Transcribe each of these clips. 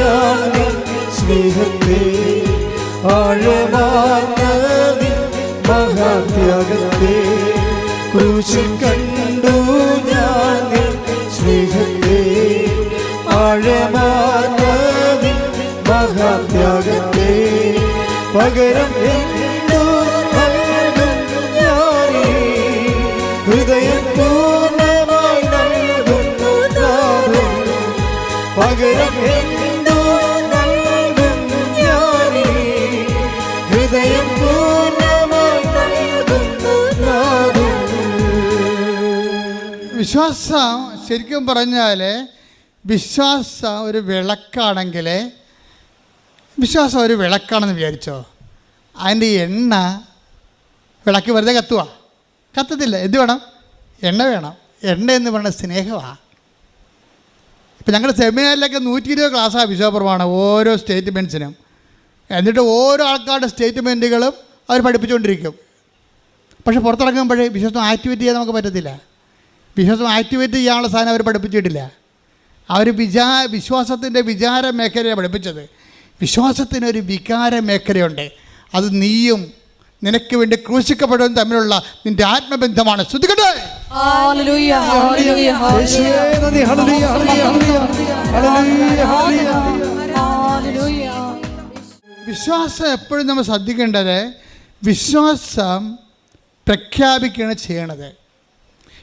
ഞാൻ സ്നേഹത്തെ ആഴമാർന്ന നിൻ മഹാത്യാഗത്തെ ക്രൂശിൽ കണ്ടു ഞാൻ സ്നേഹത്തെ ആഴമാർന്ന നിൻ മഹാത്യാഗത്തെ പകരം എന്തു നൽകും ഞാനീ ഹൃദയം പൂർണമായി നൽകുന്നു. പകരം എന്തു വിശ്വാസം ശരിക്കും പറഞ്ഞാൽ വിശ്വാസം ഒരു വിളക്കാണെങ്കിൽ വിശ്വാസം ഒരു വിളക്കാണെന്ന് വിചാരിച്ചോ? അതിന്റെ എണ്ണ വിളക്ക് വെറുതെ കത്തുക കത്തത്തില്ല. എന്ത് വേണം? എണ്ണ വേണം. എണ്ണ എന്ന് പറയുന്നത് സ്നേഹമാണ് ഇപ്പം ഞങ്ങളുടെ സെമിനാറിലൊക്കെ നൂറ്റി ഇരുപത് ക്ലാസ്സാണ് വിശ്വാസപ്രമാണ് ഓരോ സ്റ്റേറ്റ്മെന്റ്സിനും എന്നിട്ട് ഓരോ ആൾക്കാരുടെ സ്റ്റേറ്റ്മെന്റുകളും അവർ പഠിപ്പിച്ചുകൊണ്ടിരിക്കും. പക്ഷെ പുറത്തിറങ്ങുമ്പോഴേ വിശ്വാസം ആക്ടിവേറ്റ് ചെയ്യാൻ നമുക്ക് പറ്റത്തില്ല. വിശ്വാസം ആക്ടിവേറ്റ് ചെയ്യാനുള്ള സാധനം അവർ പഠിപ്പിച്ചിട്ടില്ല. അവർ വിചാ വിശ്വാസത്തിന്റെ വിചാര മേഖലയാണ് പഠിപ്പിച്ചത്. വിശ്വാസത്തിനൊരു വികാര മേഖലയുണ്ട്. അത് നീയും നിനക്ക് വേണ്ടി ക്രൂശിക്കപ്പെടുന്നതും തമ്മിലുള്ള നിന്റെ ആത്മബന്ധമാണ്. ശ്രദ്ധിക്കട്ടെ ഹല്ലേലൂയ ഹല്ലേലൂയ. യേശുവേ നന്ദി. ഹല്ലേലൂയ, ഹല്ലേലൂയ, ഹല്ലേലൂയ. ഹല്ലേലൂയ, ഹല്ലേലൂയ. ഹല്ലേലൂയ. വിശ്വാസം എപ്പോഴും നമ്മൾ ശ്രദ്ധിക്കേണ്ടത് വിശ്വാസം പ്രഖ്യാപിക്കുകയാണ് ചെയ്യണത്.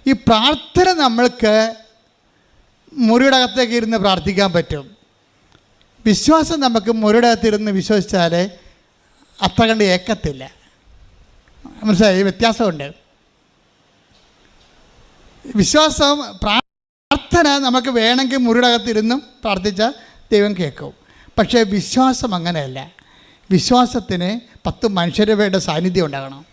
ഈ പ്രാർത്ഥന നമ്മൾക്ക് മുറിയുടെ അകത്തേക്ക് ഇരുന്ന് പ്രാർത്ഥിക്കാൻ പറ്റും. വിശ്വാസം നമുക്ക് മുറിയുടെ അകത്തിരുന്ന് വിശ്വസിച്ചാൽ അത്ര കണ്ട് ഏക്കത്തില്ല. മനസ്സിലായി? വ്യത്യാസമുണ്ട്. വിശ്വാസം പ്രാർത്ഥന നമുക്ക് വേണമെങ്കിൽ മുറിയുടെ അകത്തിരുന്നും പ്രാർത്ഥിച്ചാൽ ദൈവം കേൾക്കും. പക്ഷേ വിശ്വാസം അങ്ങനെയല്ല. വിശ്വാസത്തിന് പത്ത് മനുഷ്യരുടെ സാന്നിധ്യം ഉണ്ടാകണം.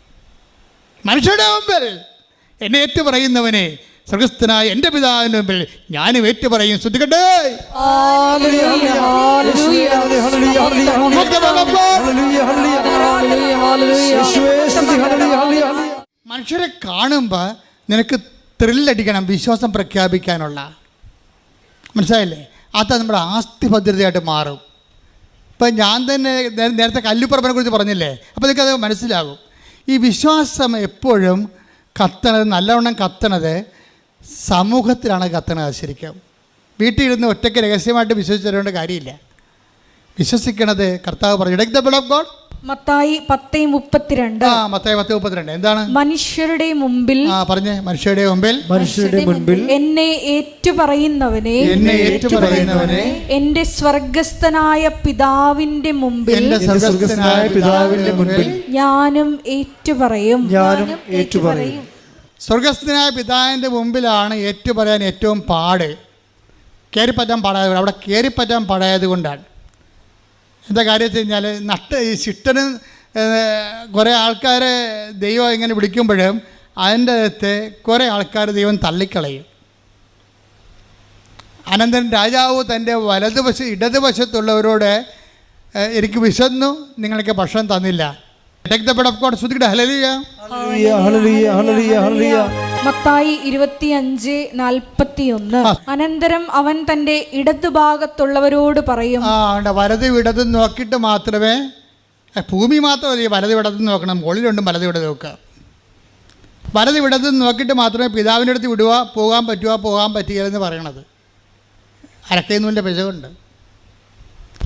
മനുഷ്യരുടെ മുമ്പിൽ. എന്നെ ഏറ്റു പറയുന്നവനെ സ്വർഗസ്ഥനായ എന്റെ പിതാവിന്റെ മുമ്പിൽ ഞാനും ഏറ്റു പറയും. ശ്രദ്ധിക്കട്ടെ. മനുഷ്യരെ കാണുമ്പോൾ നിനക്ക് ത്രില്ലടിക്കണം വിശ്വാസം പ്രഖ്യാപിക്കാനുള്ള. മനസ്സിലായില്ലേ? അത് നമ്മുടെ ആസ്തി ഭദ്രതയായിട്ട് മാറും. ഇപ്പം ഞാൻ തന്നെ നേരത്തെ കല്ലുപ്പറമ്പിനെ കുറിച്ച് പറഞ്ഞില്ലേ? അപ്പോൾ നിനക്കത് മനസ്സിലാകും ഈ വിശ്വാസം എപ്പോഴും കത്തണത് നല്ലവണ്ണം കത്തണത് സമൂഹത്തിലാണ് കത്തണത് ശരിക്കും. വീട്ടിലിരുന്ന് ഒറ്റയ്ക്ക് രഹസ്യമായിട്ട് വിശ്വസിച്ചതുകൊണ്ട് കാര്യമില്ല. വിശ്വസിക്കണത് കർത്താവ് പറഞ്ഞു ഇടയ്ക്ക് ദ ബിൾ ഓഫ് God മത്തായി പത്തേ മുപ്പത്തിരണ്ട്. ആ മത്തായി പത്ത് മുപ്പത്തിരണ്ട്. എന്താണ്? മനുഷ്യരുടെ മുമ്പിൽ ആ പറഞ്ഞേ. മനുഷ്യരുടെ മുമ്പിൽ? മനുഷ്യരുടെ മുൻപിൽ എന്നെ ഏറ്റുപറയുന്നവനെ എന്നെ ഏറ്റുപറയുന്നവനെ എന്റെ സ്വർഗസ്ഥനായ പിതാവിന്റെ മുമ്പിൽ എന്റെ എന്റെ സ്വർഗസ്ഥനായ പിതാവിന്റെ മുൻപിൽ ഞാനും ഏറ്റുപറയും. ഞാനും ഏറ്റുപറയും. സ്വർഗസ്ഥനായ പിതാവിന്റെ മുമ്പിലാണ് ഏറ്റുപറയാൻ ഏറ്റവും പാട്. കയറിപ്പറ്റാൻ പാടായത് അവിടെ കയറിപ്പറ്റാൻ പാടായത് കൊണ്ടാണ് എന്താ കാര്യം വെച്ച് കഴിഞ്ഞാൽ നട്ട് ഈ ശിഷ്ടന് കുറേ ആൾക്കാരെ ദൈവം ഇങ്ങനെ വിളിക്കുമ്പോഴും അതിന്റെ അകത്ത് കുറേ ആൾക്കാർ ദൈവം തള്ളിക്കളയും. അനന്തൻ രാജാവ് തന്റെ വലതുവശ ഇടതുവശത്തുള്ളവരോട് എനിക്ക് വിശന്നു നിങ്ങൾക്ക് ഭക്ഷണം തന്നില്ല. Take the bed of God ശ്രദ്ധിക്കട്ടെ ഹലലിയ ഹലിയ ഹലിയ ഹല്ലേലൂയ, മത്തായി ഇരുപത്തിയഞ്ച് നാൽപ്പത്തിയൊന്ന്. ആ. അനന്തരം അവൻ തന്റെ ഇടതുഭാഗത്തുള്ളവരോട് പറയും വലത് ഇടത് നോക്കിട്ട് നോക്കിയിട്ട് മാത്രമേ ഭൂമി മാത്രമല്ല വലത് ഇടത് നോക്കണം മുകളിലുണ്ടും വലത് ഇടത് നോക്കുക. വലത് ഇടത് നോക്കിയിട്ട് മാത്രമേ പിതാവിന്റെ അടുത്ത് വിടുക പോകാൻ പറ്റുക പോകാൻ പറ്റുക എന്ന് പറയണത്. അരക്കൈനൂലിന്റെ പിശകുണ്ട്.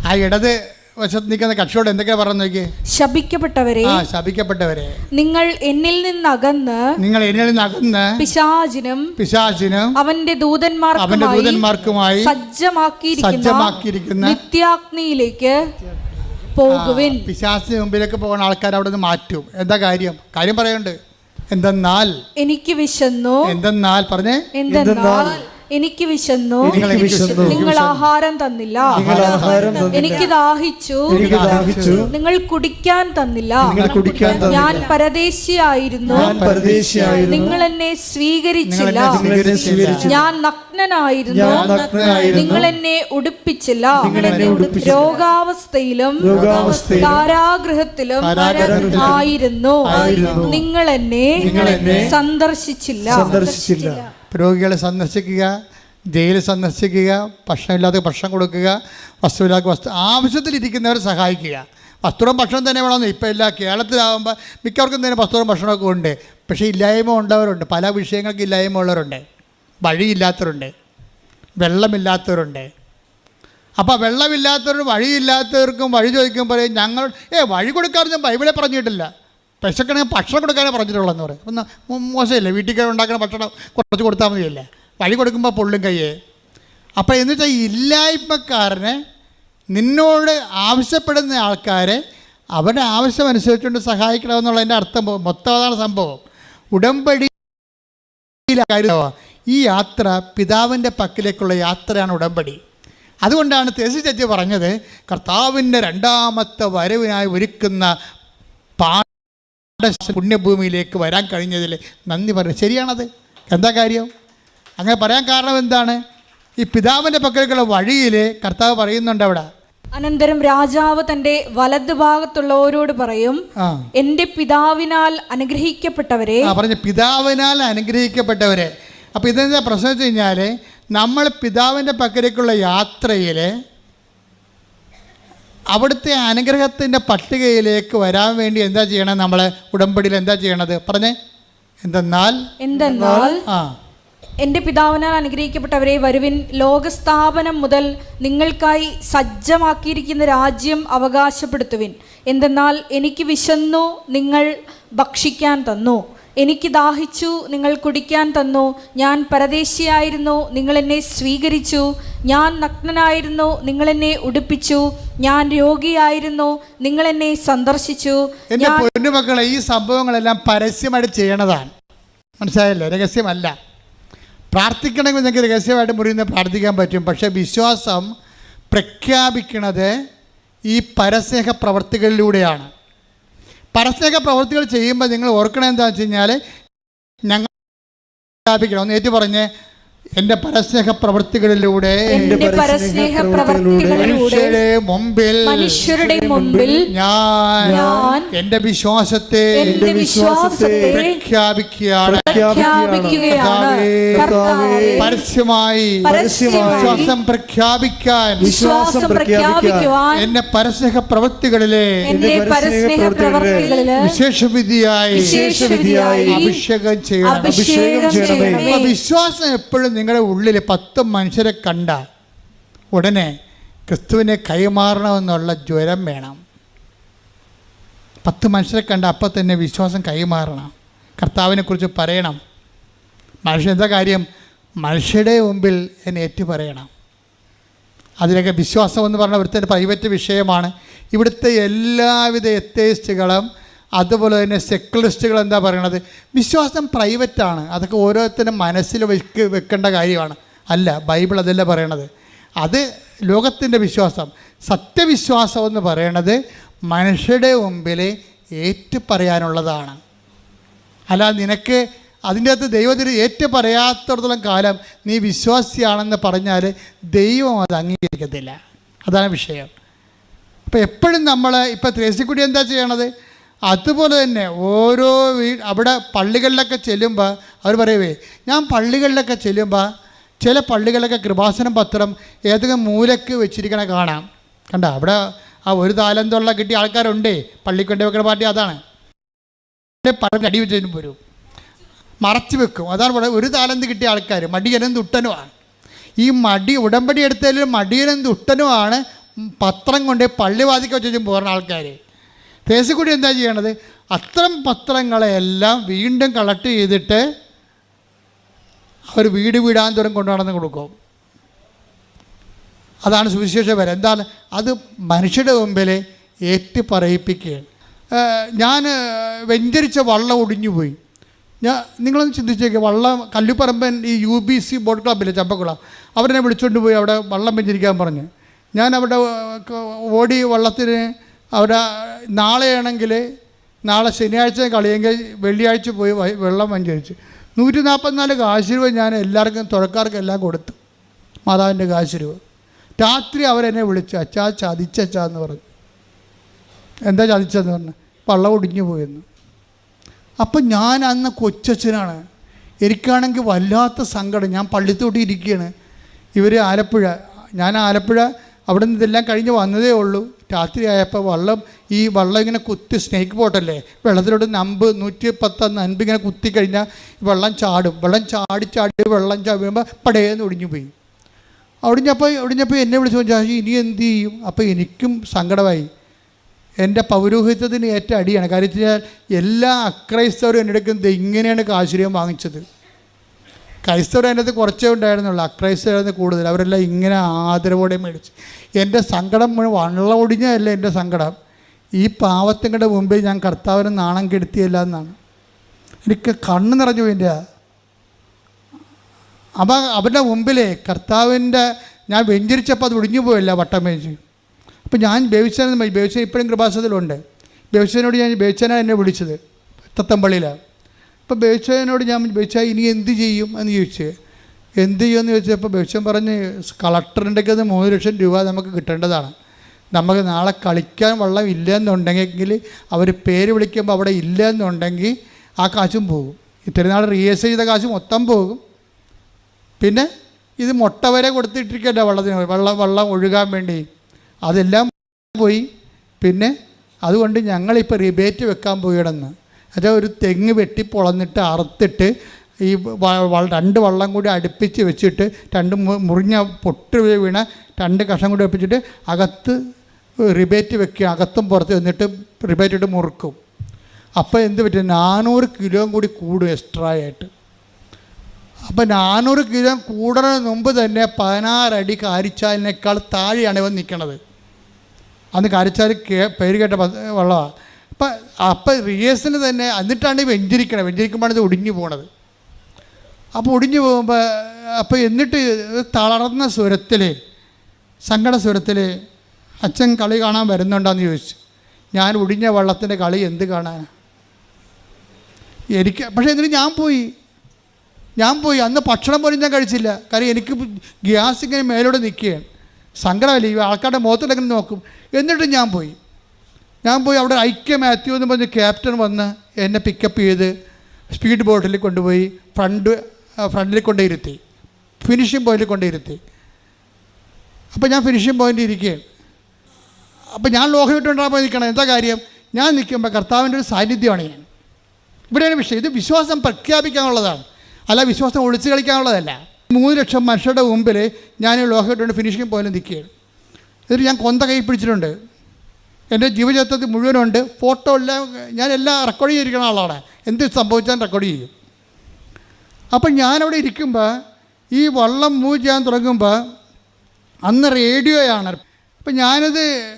ആ ഇടത് വശത്ത് നിൽക്കുന്ന കക്ഷിയോട് എന്തൊക്കെ പറഞ്ഞു നോക്കി ശപിക്കപ്പെട്ടവരെ ആ ശപിക്കപ്പെട്ടവരെ. നിങ്ങൾ എന്നിൽ നിന്നകന്ന് നിങ്ങൾ എന്നിൽ നിന്ന് അകന്ന് പിശാചിനും പിശാചിനും അവന്റെ അവന്റെ ദൂതന്മാർക്കുമായി ദൂതന്മാർക്കുമായി സജ്ജമാക്കിയിരിക്കുന്ന സജ്ജമാക്കിയിരിക്കുന്ന നിത്യാഗ്നിയിലേക്ക് പോകുവിൻ. പിശാസിന് മുമ്പിലേക്ക് പോകുന്ന ആൾക്കാർ അവിടെ നിന്ന് മാറ്റും. എന്താ കാര്യം? കാര്യം പറയുന്നുണ്ട്. എന്തെന്നാൽ എനിക്ക് വിശന്നു. എന്തെന്നാൽ പറഞ്ഞേ? എന്തെന്നാൽ? എനിക്ക് വിശന്നു. എനിക്ക് വിശന്നു. നിങ്ങൾ ആഹാരം തന്നില്ല. നിങ്ങൾ ആഹാരം എനിക്ക് ദാഹിച്ചു. എനിക്ക് ദാഹിച്ചു. നിങ്ങൾ കുടിക്കാൻ തന്നില്ല. നിങ്ങൾ കുടിക്കാൻ ഞാൻ പരദേശിയായിരുന്നു. ഞാൻ പരദേശിയായിരുന്നു. നിങ്ങൾ എന്നെ സ്വീകരിച്ചില്ല. ഞാൻ നഗ്നനായിരുന്നു. നിങ്ങൾ എന്നെ ഉടുപ്പിച്ചില്ല. നിങ്ങൾ എന്നെ രോഗാവസ്ഥയിലും കാരാഗൃഹത്തിലും ആയിരുന്നു. ആയിരുന്നു. നിങ്ങൾ എന്നെ നിങ്ങൾ എന്നെ സന്ദർശിച്ചില്ല. സന്ദർശിച്ചില്ല. രോഗികളെ സന്ദർശിക്കുക ജയിൽ സന്ദർശിക്കുക ഭക്ഷണമില്ലാത്ത ഭക്ഷണം കൊടുക്കുക വസ്തുവില്ലാത്ത വസ്തു ആവശ്യത്തിലിരിക്കുന്നവരെ സഹായിക്കുക. വസ്ത്രവും ഭക്ഷണം തന്നെ വേണമെന്ന് ഇപ്പോൾ എല്ലാ കേരളത്തിലാകുമ്പോൾ മിക്കവർക്കും തന്നെ വസ്ത്രവും ഭക്ഷണമൊക്കെ ഉണ്ട്. പക്ഷേ ഇല്ലായ്മ ഉള്ളവരുണ്ട്. പല വിഷയങ്ങൾക്ക് ഇല്ലായ്മ ഉള്ളവരുണ്ട്. വഴിയില്ലാത്തവരുണ്ട്. വെള്ളമില്ലാത്തവരുണ്ട്. അപ്പോൾ വെള്ളമില്ലാത്തവരും വഴിയില്ലാത്തവർക്കും വഴി ചോദിക്കുമ്പോൾ ഞങ്ങൾ ഏ വഴി കൊടുക്കാറ് ഞാൻ ബൈബിളെ പറഞ്ഞിട്ടില്ല. പൈസക്കണെങ്കിൽ ഭക്ഷണം കൊടുക്കാനേ പറഞ്ഞിട്ടുള്ളതെന്ന് പറയും. അപ്പം മോശമല്ലേ? വീട്ടിൽ കയറി ഉണ്ടാക്കുന്ന ഭക്ഷണം കുറച്ച് കൊടുത്താൽ മതിയല്ലേ? വഴി കൊടുക്കുമ്പോൾ പൊള്ളും കയ്യേ. അപ്പോൾ എന്ന് വെച്ചാൽ ഇല്ലായ്മക്കാരനെ നിന്നോട് ആവശ്യപ്പെടുന്ന ആൾക്കാരെ അവരുടെ ആവശ്യമനുസരിച്ചുകൊണ്ട് സഹായിക്കണമെന്നുള്ളതിന്റെ അർത്ഥം മൊത്തം അതാണ് സംഭവം. ഉടമ്പടി ഈ യാത്ര പിതാവിന്റെ പക്കിലേക്കുള്ള യാത്രയാണ് ഉടമ്പടി. അതുകൊണ്ടാണ് തേസി ചേച്ചി പറഞ്ഞത് കർത്താവിന്റെ രണ്ടാമത്തെ വരവിനായി ഒരുക്കുന്ന പാട പുണ്യഭൂമിയിലേക്ക് വരാൻ കഴിഞ്ഞതിൽ നന്ദി പറഞ്ഞു ശരിയാണത്? എന്താ കാര്യം? അങ്ങനെ പറയാൻ കാരണം എന്താണ്? ഈ പിതാവിന്റെ പക്കലേക്കുള്ള വഴിയിൽ കർത്താവ് പറയുന്നുണ്ട് അവിടെ. അനന്തരം രാജാവ് തന്റെ വലത് ഭാഗത്തുള്ളവരോട് പറയും എന്റെ പിതാവിനാൽ അനുഗ്രഹിക്കപ്പെട്ടവരെ പറഞ്ഞ പിതാവിനാൽ അനുഗ്രഹിക്കപ്പെട്ടവരെ. അപ്പോൾ ഇതെന്താ പ്രശ്നം വെച്ച് കഴിഞ്ഞാൽ നമ്മൾ പിതാവിന്റെ പക്കലേക്കുള്ള യാത്രയിൽ അവിടുത്തെ അനുഗ്രഹത്തിന്റെ പട്ടികയിലേക്ക് വരാൻ വേണ്ടി എന്താ ചെയ്യണം? നമ്മളെ ഉടമ്പടിയിൽ എന്താ ചെയ്യണത്? പറഞ്ഞേ. എന്തെന്നാൽ? എന്തെന്നാൽ ആ. എന്റെ പിതാവിനാൽ അനുഗ്രഹിക്കപ്പെട്ടവരെ വരുവിൻ ലോകസ്ഥാപനം മുതൽ നിങ്ങൾക്കായി സജ്ജമാക്കിയിരിക്കുന്ന രാജ്യം അവകാശപ്പെടുത്തുവിൻ. എന്തെന്നാൽ എനിക്ക് വിശന്നു നിങ്ങൾ ഭക്ഷിക്കാൻ തന്നു. എനിക്ക് ദാഹിച്ചു നിങ്ങൾ കുടിക്കാൻ തന്നു. ഞാൻ പരദേശിയായിരുന്നു നിങ്ങൾ എന്നെ സ്വീകരിച്ചു. ഞാൻ നഗ്നനായിരുന്നു നിങ്ങൾ എന്നെ ഉടുപ്പിച്ചു. ഞാൻ രോഗിയായിരുന്നു നിങ്ങൾ എന്നെ സന്ദർശിച്ചു. എന്റെ പൊന്നുമക്കളെ ഈ സംഭവങ്ങളെല്ലാം പരസ്യമായിട്ട് ചെയ്യണതാണ്. മനസ്സിലായല്ലോ? രഹസ്യമല്ല. പ്രാർത്ഥിക്കണമെങ്കിൽ നിങ്ങൾക്ക് രഹസ്യമായിട്ട് മുറിയുന്ന പ്രാർത്ഥിക്കാൻ പറ്റും. പക്ഷേ വിശ്വാസം പ്രഖ്യാപിക്കണത് ഈ പരസ്നേഹ പ്രവർത്തികളിലൂടെയാണ്. പരസ്നേഹ പ്രവർത്തികൾ ചെയ്യുമ്പോൾ നിങ്ങൾ ഓർക്കണം എന്താണെന്ന് വെച്ച് കഴിഞ്ഞാൽ ഞങ്ങൾ പ്രഖ്യാപിക്കണം. ഒന്ന് ഏറ്റു പറഞ്ഞ് എന്റെ പരസ്നേഹ പ്രവൃത്തികളിലൂടെ മനുഷ്യരുടെ മുമ്പിൽ മനുഷ്യരുടെ മുമ്പിൽ ഞാൻ എന്റെ വിശ്വാസത്തെ എന്റെ വിശ്വാസത്തെ പ്രഖ്യാപിക്കുകയാണ്. പരസ്യമായി പരസ്യമായി വിശ്വാസം പ്രഖ്യാപിക്കാൻ വിശ്വാസം പ്രഖ്യാപിക്കാൻ എന്റെ പരസ്നേഹ പ്രവൃത്തികളിലെ വിശേഷവിധിയായി വിശേഷവിധിയായി അഭിഷേകം ചെയ്യണം. അഭിഷേകം ചെയ്യണമേ. വിശ്വാസം എപ്പോഴും നിങ്ങളുടെ ഉള്ളിൽ പത്ത് മനുഷ്യരെ കണ്ട ഉടനെ ക്രിസ്തുവിനെ കൈമാറണമെന്നുള്ള ജ്വരം വേണം. പത്ത് മനുഷ്യരെ കണ്ട അപ്പം തന്നെ വിശ്വാസം കൈമാറണം. കർത്താവിനെക്കുറിച്ച് പറയണം. മനുഷ്യ എന്താ കാര്യം? മനുഷ്യരുടെ മുമ്പിൽ എന്നെ ഏറ്റു പറയണം അതിലൊക്കെ വിശ്വാസം എന്ന് പറഞ്ഞ ഇവിടുത്തെ പ്രൈവറ്റ് വിഷയമാണ്. ഇവിടുത്തെ എല്ലാവിധ എത്തേസ്റ്റുകളും അതുപോലെ തന്നെ സെക്കുലറിസ്റ്റുകൾ എന്താ പറയണത്? വിശ്വാസം പ്രൈവറ്റാണ് അതൊക്കെ ഓരോരുത്തരും മനസ്സിൽ വെക്ക് വെക്കേണ്ട കാര്യമാണ്. അല്ല ബൈബിൾ അതല്ല പറയണത്. അത് ലോകത്തിന്റെ വിശ്വാസം. സത്യവിശ്വാസം എന്ന് പറയണത് മനുഷ്യരുടെ മുമ്പിൽ ഏറ്റു പറയാനുള്ളതാണ് അല്ല നിനക്ക് അതിന്റെ അകത്ത് ദൈവത്തിന് ഏറ്റു പറയാത്തിടത്തോളം കാലം നീ വിശ്വാസിയാണെന്ന് പറഞ്ഞാൽ ദൈവം അത് അംഗീകരിക്കത്തില്ല. അതാണ് വിഷയം. അപ്പോൾ എപ്പോഴും നമ്മൾ ഇപ്പോൾ ത്രേസിക്കുടി എന്താ ചെയ്യണത്? അതുപോലെ തന്നെ ഓരോ വീ അവിടെ പള്ളികളിലൊക്കെ ചെല്ലുമ്പോൾ അവർ പറയുവേ ഞാൻ പള്ളികളിലൊക്കെ ചെല്ലുമ്പോൾ ചില പള്ളികളിലൊക്കെ കൃപാസനം പത്രം ഏതെങ്കിലും മൂലക്ക് വെച്ചിരിക്കണ കാണാം. കണ്ട? അവിടെ ആ ഒരു താലന്തുള്ള കിട്ടിയ ആൾക്കാരുണ്ടേ പള്ളിക്കൊണ്ട് വെക്കുന്ന പാർട്ടി അതാണ്. പടം അടി വെച്ചതിന് വരും. മറച്ചു വെക്കും. അതാണ് ഇവിടെ ഒരു താലന്ത് കിട്ടിയ ആൾക്കാർ മടിയനും തുട്ടനുമാണ് ഈ മടി ഉടമ്പടി എടുത്തതിൽ മടിയനും തുട്ടനുമാണ് പത്രം കൊണ്ട് പള്ളിവാതിക്ക് വെച്ചും പോകുന്ന ആൾക്കാർ തേസിക്കുടി എന്താ ചെയ്യണത്? അത്തരം പത്രങ്ങളെല്ലാം വീണ്ടും കളക്ട് ചെയ്തിട്ട് അവർ വീട് വീടാന്തരം കൊണ്ടുനടന്ന് കൊടുക്കും. അതാണ് സുവിശേഷ വരെ. എന്താണ്? അത് മനുഷ്യരുടെ മുമ്പിൽ ഏറ്റ് പറയിപ്പിക്കുകയാണ് ഞാൻ വെഞ്ചരിച്ച വള്ളം ഒടിഞ്ഞു പോയി ഞാൻ നിങ്ങളൊന്ന് ചിന്തിച്ചേക്കുക വള്ളം കല്ലുപറമ്പൻ ഈ യു ബി സി ബോട്ട് ക്ലബ്ബില്ലേ ചമ്പക്കുള അവരെന്നെ വിളിച്ചുകൊണ്ട് പോയി അവിടെ വള്ളം വെഞ്ചരിക്കാൻ പറഞ്ഞു. ഞാൻ അവിടെ ഓടി വള്ളത്തിന് അവിടെ നാളെയാണെങ്കിൽ നാളെ ശനിയാഴ്ച കളിയെങ്കിൽ വെള്ളിയാഴ്ച പോയി വെള്ളം വഞ്ചരിച്ച് നൂറ്റി നാൽപ്പത്തിനാല് കാശ് രൂപ ഞാൻ എല്ലാവർക്കും തുറക്കാർക്കും എല്ലാം കൊടുത്തു. മാതാവിന്റെ കാശ് രൂപ രാത്രി അവരെന്നെ വിളിച്ചു അച്ഛാ ചതിച്ചച്ചാ എന്ന് പറഞ്ഞു. എന്താ ചതിച്ചെന്ന് പറഞ്ഞു. പള്ളം ഒടിഞ്ഞു പോയെന്ന്. അപ്പം ഞാൻ അന്ന് കൊച്ചച്ഛനാണ്. എനിക്കാണെങ്കിൽ വല്ലാത്ത സങ്കടം. ഞാൻ പള്ളിത്തോട്ടി ഇരിക്കുകയാണ്. ഇവർ ആലപ്പുഴ. ഞാൻ ആലപ്പുഴ അവിടെ നിന്ന് ഇതെല്ലാം കഴിഞ്ഞ് വന്നതേ ഉള്ളൂ. രാത്രിയായപ്പോൾ വള്ളം ഈ വള്ളം ഇങ്ങനെ കുത്തി സ്നേക്ക് ബോട്ടല്ലേ വെള്ളത്തിലോട്ട് നമ്പ് നൂറ്റി പത്ത് നൻപ് ഇങ്ങനെ കുത്തി കഴിഞ്ഞാൽ വെള്ളം ചാടും. വെള്ളം ചാടി ചാടി വെള്ളം ചാടുമ്പോൾ പടയേന്ന് ഒടിഞ്ഞു പോയി. ഒടിഞ്ഞപ്പോൾ ഒടിഞ്ഞപ്പോൾ എന്നെ വിളിച്ചു ചോദിച്ചാൽ ഇനി എന്ത് ചെയ്യും? അപ്പോൾ എനിക്കും സങ്കടമായി. എന്റെ പൗരോഹിത്യത്തിന് ഏറ്റ അടിയാണ്. കാര്യത്തിൽ എല്ലാ അക്രൈസ്തവരും എന്റെ ഇങ്ങനെയാണ് കാശുര്യം വാങ്ങിച്ചത്. ക്രൈസ്തവർ അതിനകത്ത് കുറച്ചേ ഉണ്ടായിരുന്നുള്ളൂ. അക്രൈസ്തവരായിരുന്നു കൂടുതൽ. അവരെല്ലാം ഇങ്ങനെ ആദരവോടെ മേടിച്ച്. എന്റെ സങ്കടം മുഴുവൻ വള്ളം ഒടിഞ്ഞതല്ല എന്റെ സങ്കടം. ഈ പാവത്തിങ്ങളുടെ മുമ്പിൽ ഞാൻ കർത്താവിനെ നാണം കെടുത്തിയല്ല എന്നാണ്. എനിക്ക് കണ്ണ് നിറഞ്ഞു എന്റെ. അപ്പം അവരുടെ മുമ്പിലേ കർത്താവിന്റെ ഞാൻ വെഞ്ചരിച്ചപ്പോൾ അത് ഒടിഞ്ഞു പോയല്ല വട്ടം വെച്ച്. അപ്പം ഞാൻ ബേവിച്ചനെന്ന് ബേവിച്ചൻ ഇപ്പോഴും കൃപാസത്തിലുണ്ട് ബേവിച്ചനോട് ഞാൻ ബേവിച്ചനാണ് എന്നെ വിളിച്ചത്. തത്തമ്പള്ളിയിലാണ്. അപ്പോൾ ബേബിച്ചനോട് ഞാൻ ബേബിച്ച ഇനി എന്ത് ചെയ്യും? എന്ന് ചോദിച്ചു. എന്ത് ചെയ്യുമെന്ന് ചോദിച്ചപ്പോൾ ബേച്ചൻ പറഞ്ഞ് കളക്ടറിന്റെ അത് മൂന്ന് ലക്ഷം രൂപ നമുക്ക് കിട്ടേണ്ടതാണ്. നമുക്ക് നാളെ കളിക്കാൻ വെള്ളം ഇല്ല എന്നുണ്ടെങ്കിൽ അവർ പേര് വിളിക്കുമ്പോൾ അവിടെ ഇല്ല എന്നുണ്ടെങ്കിൽ ആ കാശും പോകും. ഇത്രയും നാൾ റിയേഴ്സ് ചെയ്ത കാശ് മൊത്തം പോകും. പിന്നെ ഇത് മുട്ട വരെ കൊടുത്തിട്ടിരിക്കട്ടെ വെള്ളത്തിന്? വെള്ളം വെള്ളം ഒഴുകാൻ വേണ്ടി. അതെല്ലാം പോയി. പിന്നെ അതുകൊണ്ട് ഞങ്ങളിപ്പോൾ റിബേറ്റ് വെക്കാൻ പോയിടന്ന്. അതായത് ഒരു തെങ്ങ് വെട്ടി പൊളന്നിട്ട് അറുത്തിട്ട് ഈ രണ്ട് വള്ളം കൂടി അടുപ്പിച്ച് വെച്ചിട്ട് രണ്ട് മുറിഞ്ഞ പൊട്ട് വീണ രണ്ട് കഷം കൂടി വെപ്പിച്ചിട്ട് അകത്ത് റിബേറ്റ് വെക്കുക. അകത്തും പുറത്ത് വന്നിട്ട് റിബേറ്റ് ഇട്ട് മുറുക്കും. അപ്പോൾ എന്ത് പറ്റും? നാനൂറ് കിലോയും കൂടി കൂടും എക്സ്ട്രാ ആയിട്ട്. അപ്പോൾ നാനൂറ് കിലോ കൂടുന്നതിന് മുമ്പ് തന്നെ പതിനാറടി കാരിച്ചാലിനേക്കാൾ താഴെയാണ് ഇവൻ നിൽക്കണത് അന്ന് കാരിച്ചാൽ പേര് കേട്ട വള്ളമാണ് അപ്പം അപ്പം റിയേഴ്സിന് തന്നെ എന്നിട്ടാണ് ഈ വെഞ്ചരിക്കണത് വെഞ്ചരിക്കുമ്പോഴാണ് ഇത് ഒടിഞ്ഞു പോണത്. അപ്പോൾ ഒടിഞ്ഞു പോകുമ്പോൾ അപ്പോൾ എന്നിട്ട് തളർന്ന സ്വരത്തിൽ സങ്കട സ്വരത്തിൽ അച്ഛൻ കളി കാണാൻ വരുന്നുണ്ടോയെന്ന് ചോദിച്ചു. ഞാൻ ഒടിഞ്ഞ വള്ളത്തിന്റെ കളി എന്ത് കാണാനാണ് എനിക്ക് പക്ഷേ എന്നിട്ട് ഞാൻ പോയി. ഞാൻ പോയി. അന്ന് ഭക്ഷണം പോലും ഞാൻ കഴിച്ചില്ല. കാര്യം എനിക്ക് ഗ്യാസ് ഇങ്ങനെ മേലോട്ട് നിൽക്കുകയാണ് സങ്കടമല്ലേ? ഈ ആൾക്കാരുടെ മുഖത്തിലെങ്ങനെ നോക്കും. എന്നിട്ട് ഞാൻ പോയി. ഞാൻ പോയി അവിടെ ഐക്യ മാത്യു എന്ന് പറഞ്ഞ് ക്യാപ്റ്റൻ വന്ന് എന്നെ പിക്കപ്പ് ചെയ്ത് സ്പീഡ് ബോട്ടിൽ കൊണ്ടുപോയി ഫ്രണ്ട് ഫ്രണ്ടിൽ കൊണ്ടിരുത്തി ഫിനിഷിംഗ് പോയിന്റിൽ കൊണ്ടിരുത്തി അപ്പോൾ ഞാൻ ഫിനിഷിംഗ് പോയിന്റ് ഇരിക്കുകയാണ്. അപ്പോൾ ഞാൻ ലോഹം ഇട്ടുണ്ടാകുമ്പോൾ നിൽക്കണം എന്താ കാര്യം? ഞാൻ നിൽക്കുമ്പോൾ കർത്താവിന്റെ ഒരു സാന്നിധ്യമാണ് ഞാൻ. ഇവിടെയാണ് വിഷയം. ഇത് വിശ്വാസം പ്രഖ്യാപിക്കാനുള്ളതാണ്. അല്ല വിശ്വാസം ഒളിച്ചു കളിക്കാനുള്ളതല്ല. മൂന്ന് ലക്ഷം മനുഷ്യരുടെ മുമ്പിൽ ഞാൻ ലോഹമിട്ടുകൊണ്ട് ഫിനിഷിംഗ് പോയിന്റ് നിൽക്കുകയാണ്. എന്നിട്ട് ഞാൻ കൊന്ത കൈ പിടിച്ചിട്ടുണ്ട്. എന്റെ ജീവചരിത്രത്തിൽ മുഴുവനുണ്ട്. ഫോട്ടോ എല്ലാം ഞാൻ എല്ലാം റെക്കോർഡ് ചെയ്തിരിക്കുന്ന ആളാണ്. എന്ത് സംഭവിച്ചാൽ റെക്കോർഡ് ചെയ്യും. അപ്പം ഞാനവിടെ ഇരിക്കുമ്പോൾ ഈ വള്ളം മൂവ് ചെയ്യാൻ തുടങ്ങുമ്പോൾ അന്ന് റേഡിയോയാണ്. അപ്പം ഞാനത്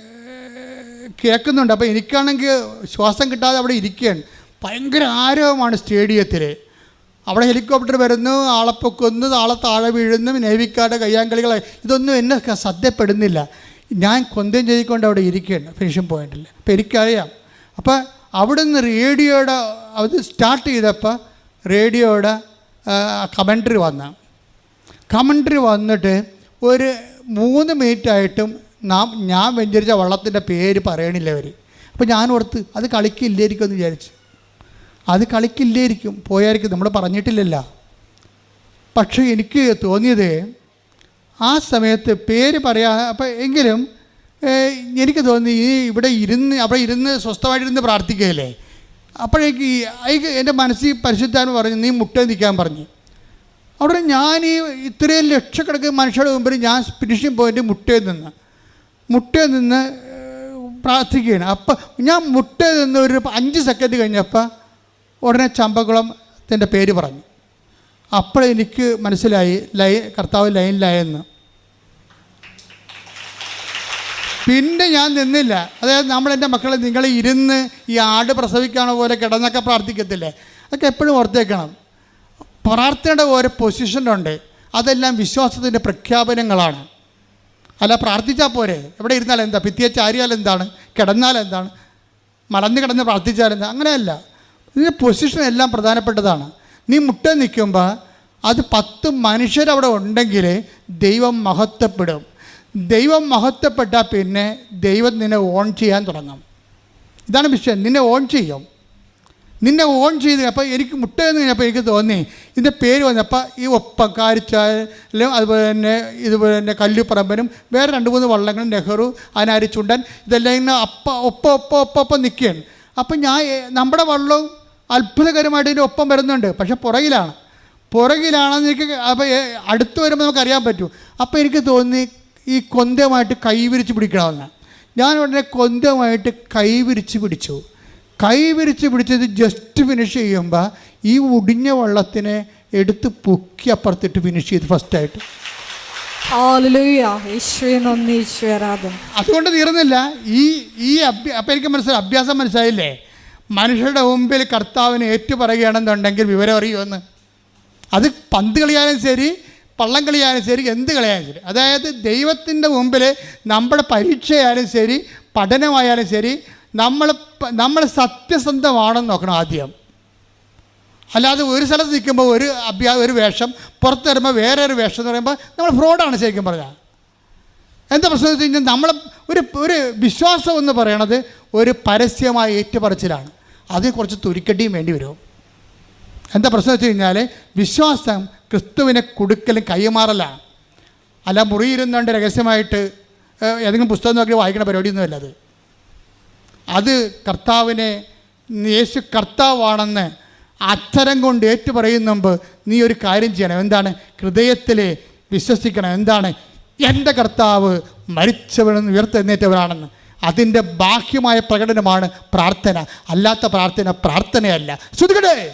കേൾക്കുന്നുണ്ട്. അപ്പോൾ എനിക്കാണെങ്കിൽ ശ്വാസം കിട്ടാതെ അവിടെ ഇരിക്കുകയാണ്. ഭയങ്കര ആരവമാണ് സ്റ്റേഡിയത്തിൽ അവിടെ ഹെലികോപ്റ്റർ വരുന്നു ആളെ പൊക്കുന്നു ആളെ താഴെ വീഴുന്നു നേവിക്കാരുടെ കയ്യാങ്കളികളെ ഇതൊന്നും എന്നെ സദ്യപ്പെടുന്നില്ല. ഞാൻ കൊന്തം ചെയ്തിക്കൊണ്ട് അവിടെ ഇരിക്കുകയാണ് ഫിനിഷിംഗ് പോയിന്റിൽ അപ്പോൾ എനിക്കറിയാം. അപ്പോൾ അവിടെ നിന്ന് റേഡിയോയുടെ അത് സ്റ്റാർട്ട് ചെയ്തപ്പോൾ റേഡിയോയുടെ കമൻട്രി വന്ന. കമൻട്രി വന്നിട്ട് ഒരു മൂന്ന് മിനിറ്റായിട്ടും നാം ഞാൻ വെഞ്ചരിച്ച വള്ളത്തിന്റെ പേര് പറയണില്ല അവർ അപ്പോൾ ഞാൻ ഓർത്ത് അത് കളിക്കില്ലായിരിക്കും എന്ന് വിചാരിച്ചു. അത് കളിക്കില്ലായിരിക്കും പോയായിരിക്കും നമ്മൾ പറഞ്ഞിട്ടില്ലല്ലോ. പക്ഷേ എനിക്ക് തോന്നിയത് ആ സമയത്ത് പേര് പറയാ അപ്പം എങ്കിലും എനിക്ക് തോന്നി ഈ ഇവിടെ ഇരുന്ന് അവിടെ ഇരുന്ന് സ്വസ്ഥമായിട്ടിരുന്ന് പ്രാർത്ഥിക്കുകയല്ലേ? അപ്പോഴേക്ക് അയക്ക് എന്റെ മനസ്സിൽ പരിശുദ്ധാന്ന് പറഞ്ഞു നീ മുട്ട നിൽക്കാൻ പറഞ്ഞു. അവിടെ ഞാൻ ഈ ഇത്രയും ലക്ഷക്കണക്കിന് മനുഷ്യരുടെ മുമ്പിൽ ഞാൻ ഫിനിഷിംഗ് പോയിന്റ് മുട്ടയിൽ നിന്ന് മുട്ടയിൽ നിന്ന് പ്രാർത്ഥിക്കുകയാണ്. അപ്പം ഞാൻ മുട്ടയിൽ നിന്ന് ഒരു അഞ്ച് സെക്കൻഡ് കഴിഞ്ഞപ്പോൾ ഉടനെ ചമ്പക്കുളത്തിന്റെ പേര് പറഞ്ഞു. അപ്പോഴെനിക്ക് മനസ്സിലായി ലൈ കർത്താവ് ലൈനിലായെന്ന്. പിന്നെ ഞാൻ നിന്നില്ല. അതായത് നമ്മൾ എന്റെ മക്കളെ നിങ്ങൾ ഇരുന്ന് ഈ ആട് പ്രസവിക്കണ പോലെ കിടന്നൊക്കെ പ്രാർത്ഥിക്കത്തില്ലേ? അതൊക്കെ എപ്പോഴും ഓർത്തേക്കണം. പ്രാർത്ഥനയുടെ ഓരോ പൊസിഷനുണ്ട് അതെല്ലാം വിശ്വാസത്തിന്റെ പ്രഖ്യാപനങ്ങളാണ്. അല്ല പ്രാർത്ഥിച്ചാൽ പോരെ? എവിടെ ഇരുന്നാൽ എന്താ? ഭിത്തിയെ ചാരിയാൽ എന്താണ്? കിടന്നാൽ എന്താണ്? മലന്ന് കിടന്ന് പ്രാർത്ഥിച്ചാൽ എന്താ? അങ്ങനെയല്ല. ഇതിന്റെ പൊസിഷൻ എല്ലാം പ്രധാനപ്പെട്ടതാണ്. നീ മുട്ട നിൽക്കുമ്പോൾ അത് പത്ത് മനുഷ്യരവിടെ ഉണ്ടെങ്കിൽ ദൈവം മഹത്വപ്പെടും. ദൈവം മഹത്വപ്പെട്ടാൽ പിന്നെ ദൈവം നിന്നെ ഓൺ ചെയ്യാൻ തുടങ്ങും. ഇതാണ് വിഷയം. നിന്നെ ഓൺ ചെയ്യും. നിന്നെ ഓൺ ചെയ്ത് അപ്പോൾ എനിക്ക് മുട്ടയെന്ന് കഴിഞ്ഞപ്പോൾ എനിക്ക് തോന്നി ഇതിന്റെ പേര് വന്നപ്പോൾ ഈ ഒപ്പം കാരിച്ചാലും അതുപോലെ തന്നെ ഇതുപോലെ തന്നെ കല്ലുപറമ്പനും വേറെ രണ്ട് മൂന്ന് വള്ളങ്ങളും നെഹ്റു അനാരി ചുണ്ടൻ ഇതെല്ലാം ഇങ്ങനെ അപ്പ ഒപ്പം ഒപ്പം ഒപ്പം ഒപ്പം നിൽക്കുകയാണ്. അപ്പം ഞാൻ നമ്മുടെ വള്ളവും അത്ഭുതകരമായിട്ട് ഇതിന്റെ ഒപ്പം വരുന്നുണ്ട്. പക്ഷെ പുറകിലാണ്. പുറകിലാണെന്ന് എനിക്ക് അപ്പോൾ അടുത്ത് വരുമ്പോൾ നമുക്കറിയാൻ പറ്റും. അപ്പോൾ എനിക്ക് തോന്നി ഈ കൊന്തമായിട്ട് കൈവിരിച്ച് പിടിക്കണമെന്ന്. ഞാൻ ഉടനെ കൊന്തമായിട്ട് കൈവിരിച്ച് പിടിച്ചു. കൈവിരിച്ച് പിടിച്ചത് ജസ്റ്റ് ഫിനിഷ് ചെയ്യുമ്പോൾ ഈ ഒടിഞ്ഞ വള്ളത്തിനെ എടുത്ത് പൊക്കി അപ്പുറത്തിട്ട് ഫിനിഷ് ചെയ്ത് ഫസ്റ്റായിട്ട് അതുകൊണ്ട് തീർന്നില്ല. ഈ ഈ അഭ്യ അപ്പം എനിക്ക് മനസ്സിലായി അഭ്യാസം മനസ്സിലായില്ലേ? മനുഷ്യരുടെ മുമ്പിൽ കർത്താവിനെ ഏറ്റുപറയുകയാണെന്നുണ്ടെങ്കിൽ വിവരം അറിയുമെന്ന്. അത് പന്ത് കളിയാലും ശരി പള്ളം കളിയാലും ശരി എന്ത് കളിയാലും ശരി. അതായത് ദൈവത്തിന്റെ മുമ്പിൽ നമ്മുടെ പരീക്ഷയായാലും ശരി പഠനമായാലും ശരി നമ്മൾ നമ്മൾ സത്യസന്ധമാണെന്ന് നോക്കണം ആദ്യം. അല്ലാതെ ഒരു സ്ഥലത്ത് നിൽക്കുമ്പോൾ ഒരു അഭ്യാ ഒരു വേഷം പുറത്ത് വരുമ്പോൾ വേറെ ഒരു വേഷം എന്ന് പറയുമ്പോൾ നമ്മൾ ഫ്രോഡാണ് ശരിക്കും പറഞ്ഞാൽ. എന്താ പ്രശ്നം വെച്ച് കഴിഞ്ഞാൽ നമ്മൾ ഒരു ഒരു വിശ്വാസം എന്ന് പറയണത് ഒരു പരസ്യമായ ഏറ്റുപറച്ചിലാണ്. അതിന് കുറച്ച് തുരുക്കടിയും വേണ്ടി വരും. എന്താ പ്രശ്നം വെച്ച് കഴിഞ്ഞാൽ വിശ്വാസം ക്രിസ്തുവിനെ കൊടുക്കലും കൈമാറലാണ് അല്ല മുറിയിരുന്നുകൊണ്ട് രഹസ്യമായിട്ട് ഏതെങ്കിലും പുസ്തകം നോക്കി വായിക്കുന്ന പരിപാടിയൊന്നുമല്ല അത്. അത് കർത്താവിനെ യേശു കർത്താവാണെന്ന് അക്ഷരം കൊണ്ട് ഏറ്റു പറയുന്ന മുമ്പ് നീ ഒരു കാര്യം ചെയ്യണം. എന്താണ്? ഹൃദയത്തിൽ വിശ്വസിക്കണം. എന്താണ്? എന്റെ കർത്താവ് മരിച്ചവനെന്ന് ഉയർത്തെഴുന്നേറ്റവരാണെന്ന്. അതിന്റെ ബാഹ്യമായ പ്രകടനമാണ് പ്രാർത്ഥന. അല്ലാത്ത പ്രാർത്ഥന പ്രാർത്ഥനയല്ല. ശ്രുതികടേ.